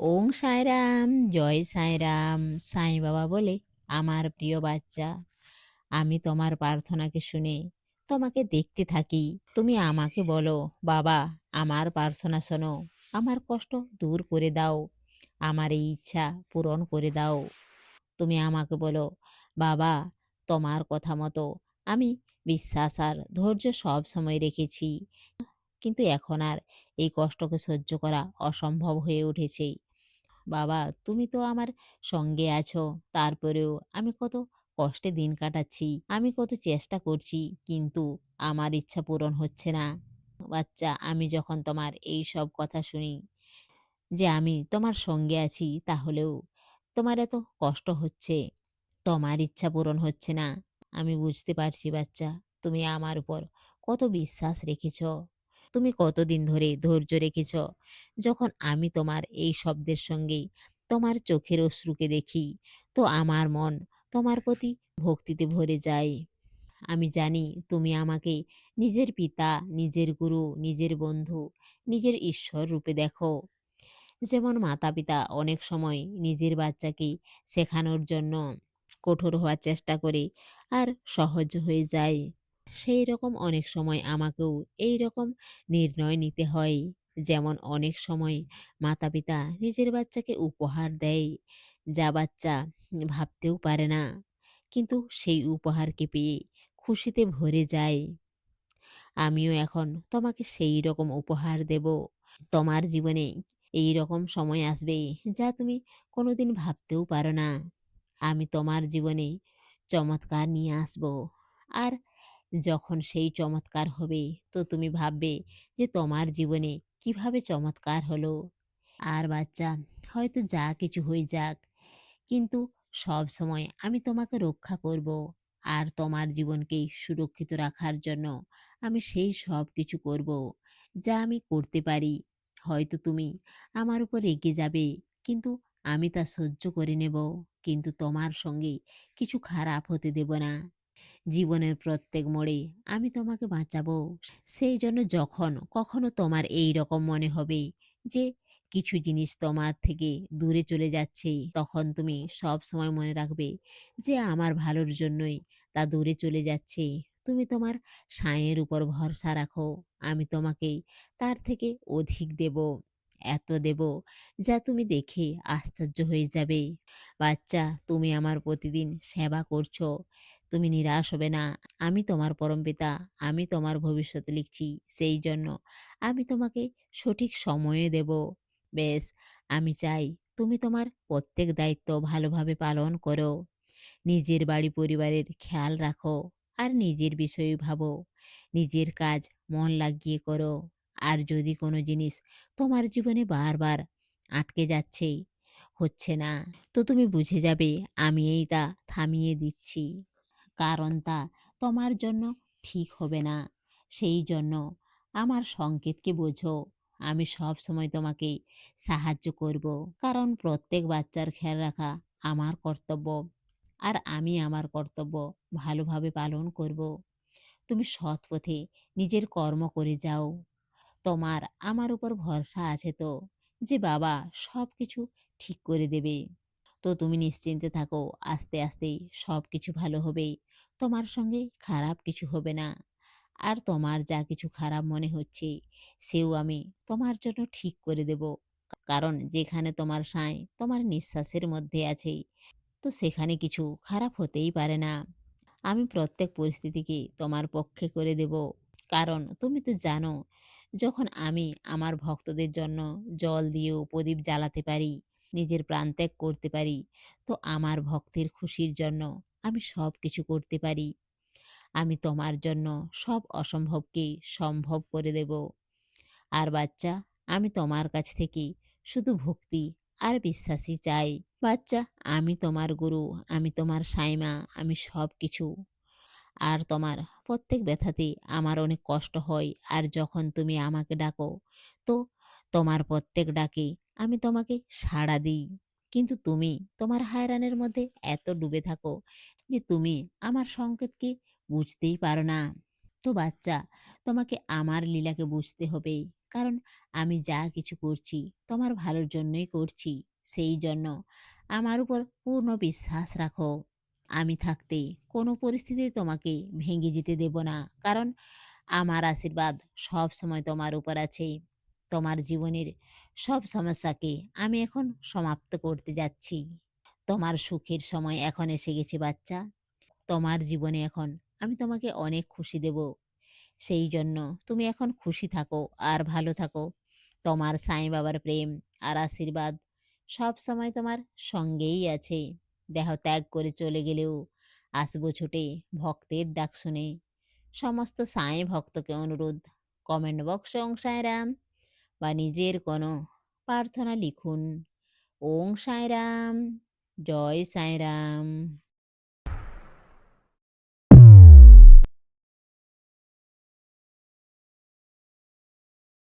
ওং সাইরাম, জয় সাইরাম, সাই বাবা বলে আমার প্রিয় বাচ্চা, আমি তোমার প্রার্থনাকে শুনে তোমাকে দেখতে থাকি। তুমি আমাকে বলো, বাবা, আমার প্রার্থনা শোনো, আমার কষ্ট দূর করে দাও, আমার এই ইচ্ছা পূরণ করে দাও। তুমি আমাকে বলো, বাবা, তোমার কথা মতো আমি বিশ্বাস আর ধৈর্য সব সময় রেখেছি, কিন্তু এখন আর এই কষ্টকে সহ্য করা অসম্ভব হয়ে উঠেছে। বাবা, তুমি তো আমার সঙ্গে আছো। তারপরেও আমি কত কষ্টে দিন কাটাচ্ছি, আমি কত চেষ্টা করছি, কিন্তু আমার ইচ্ছা পূরণ হচ্ছে না। বাচ্চা, আমি যখন তোমার এই সব কথা শুনি যে আমি তোমার সঙ্গে আছি, তাহলেও তোমার এত কষ্ট হচ্ছে, তোমার ইচ্ছা পূরণ হচ্ছে না। আমি বুঝতে পারছি বাচ্চা, তুমি আমার উপর কত বিশ্বাস রেখেছ। তুমি কতদিন ধরে ধৈর্য রেখেছ? যখন আমি তোমার এই শব্দের সঙ্গে তোমার চোখের অশ্রুকে দেখি, তো আমার মন তোমার প্রতি ভক্তিতে ভরে যায়। আমি জানি তুমি আমাকে নিজের পিতা, নিজের গুরু, নিজের বন্ধু, নিজের ঈশ্বর রূপে দেখো। যেমন মাতা পিতা অনেক সময় নিজের বাচ্চাকে শেখানোর জন্য কঠোর হওয়ার চেষ্টা করে আর সহজ হয়ে যায়। সেই রকম অনেক সময় আমাকেও এই রকম নির্ণয় নিতে হয়। যেমন অনেক সময় মাতা পিতা নিজের বাচ্চাকে উপহার দেয়, যা বাচ্চা ভাবতেও পারে না। কিন্তু সেই উপহারকে পেয়ে খুশিতে ভরে যায়। আমিও এখন তোমাকে সেই রকম উপহার দেব। তোমার জীবনে এই রকম সময় আসবে যা তুমি কোনোদিন ভাবতেও পারো না। আমি তোমার জীবনে চমৎকার নিয়ে আসব। আর যখন সেই চমৎকার হবে, তো তুমি ভাববে যে তোমার জীবনে কীভাবে চমৎকার হলো। আর বাচ্চা, হয়তো যা কিছু হয়ে যাক, কিন্তু সব সময় আমি তোমাকে রক্ষা করব আর তোমার জীবনকে সুরক্ষিত রাখার জন্য আমি সেই সব কিছু করব যা আমি করতে পারি। হয়তো তুমি আমার উপর রেগে যাবে, কিন্তু আমি তা সহ্য করে নেব, কিন্তু তোমার সঙ্গে কিছু খারাপ হতে দেব না। জীবনের প্রত্যেক মোড়ে আমি তোমাকে বাঁচাবো। সেই জন্য যখন, কখনো তোমার এই রকম মনে হবে যে, কিছু জিনিস তোমার থেকে দূরে চলে যাচ্ছে, তখন তুমি সব সময় মনে রাখবে যে, আমার ভালোর জন্যই তা দূরে চলে যাচ্ছে। তুমি তোমার সাঁয়ের উপর ভরসা রাখো, আমি তোমাকে তার থেকে অধিক দেব, এত দেব, যা তুমি দেখে আশ্চর্য হয়ে যাবে। বাচ্চা, তুমি আমার প্রতিদিন সেবা করছ তুমি নিরাশ হবে না। আমি তোমার পরমপিতা আমি তোমার ভবিষ্যৎ লিখছি সেই জন্য। আমি তোমাকে সঠিক সময়ে দেব। বেশ, আমি চাই তুমি তোমার প্রত্যেক দায়িত্ব ভালোভাবে পালন করো। নিজের বাড়ি পরিবারের খেয়াল রাখো আর নিজের বিষয়ে ভাবো। নিজের কাজ মন লাগিয়ে করো। আর যদি কোনো জিনিস তোমার জীবনে বারবার আটকে যাচ্ছে, হচ্ছে না, তো তুমি বুঝে যাবে, আমি এই তা থামিয়ে দিচ্ছি। কারণ তা তোমার জন্য ঠিক হবে না। সেই জন্য আমার সংকেতকে বোঝো? আমি সব সময় তোমাকে সাহায্য করব। কারণ প্রত্যেক বাচ্চার খেয়াল রাখা আমার কর্তব্য। আর আমি আমার কর্তব্য ভালোভাবে পালন করব। তুমি সৎ পথে নিজের কর্ম করে যাও। তোমার আমার উপর ভরসা আছে তো যে বাবা সব কিছু ঠিক করে দেবে। তো তুমি নিশ্চিন্তে থাকো, আস্তে আস্তে সব কিছু ভালো হবে। তোমার সঙ্গে খারাপ কিছু হবে না। আর তোমার যা কিছু খারাপ মনে হচ্ছে, সেও আমি তোমার জন্য ঠিক করে দেব। কারণ যেখানে তোমার সাঁই তোমার নিঃশ্বাসের মধ্যে আছে। তো সেখানে কিছু খারাপ হতেই পারে না। আমি প্রত্যেক পরিস্থিতিকে তোমার পক্ষে করে দেব। কারণ তুমি তো জানো, যখন আমি আমার ভক্তদের জন্য জল দিয়েও প্রদীপ জ্বালাতে পারি, নিজের প্রাণ ত্যাগ করতে পারি, তো আমার ভক্তের খুশির জন্য আমি সব কিছু করতে পারি। আমি তোমার জন্য সব অসম্ভবকে সম্ভব করে দেব। আর বাচ্চা, আমি তোমার কাছ থেকে শুধু ভক্তি আর বিশ্বাসই চাই। বাচ্চা, আমি তোমার গুরু, আমি তোমার সাইমা, আমি সব কিছু। আর তোমার প্রত্যেক ব্যথাতে আমার অনেক কষ্ট হয়। আর যখন তুমি আমাকে ডাকো, তো তোমার প্রত্যেক ডাকে আমি তোমাকে সাড়া দিই। কিন্তু তুমি তোমার হায়রানের মধ্যে এত ডুবে থাকো যে তুমি আমার সংকেতকে বুঝতেই পারো না। তো বাচ্চা, তোমাকে আমার লীলাকে বুঝতে হবে। কারণ আমি যা কিছু করছি, তোমার ভালোর জন্যই করছি, সেই জন্য আমার উপর পূর্ণ বিশ্বাস রাখো। আমি থাকতে কোনো পরিস্থিতি তোমাকে ভেঙে যেতে দেব না। কারণ আমার আশীর্বাদ সব সময় তোমার উপর আছে। তোমার জীবনের সব সমস্যাকে আমি এখন সমাপ্ত করতে যাচ্ছি। তোমার সুখের সময় এখন এসে গেছে বাচ্চা। তোমার জীবনে এখন আমি তোমাকে অনেক খুশি দেব। সেই জন্য তুমি এখন খুশি থাকো আর ভালো থাকো। তোমার সাই বাবার প্রেম আর আশীর্বাদ সব সময় তোমার সঙ্গেই আছে। দেহ ত্যাগ করে চলে গেলেও আসব ছুটে ভক্তের ডাক শুনে। সমস্ত সাই ভক্তকে অনুরোধ। কমেন্ট বক্সে ওং সাঁয়রাম বা নিজের কোনো প্রার্থনা লিখুন। ওং সাইরাম জয় সাঁয়রাম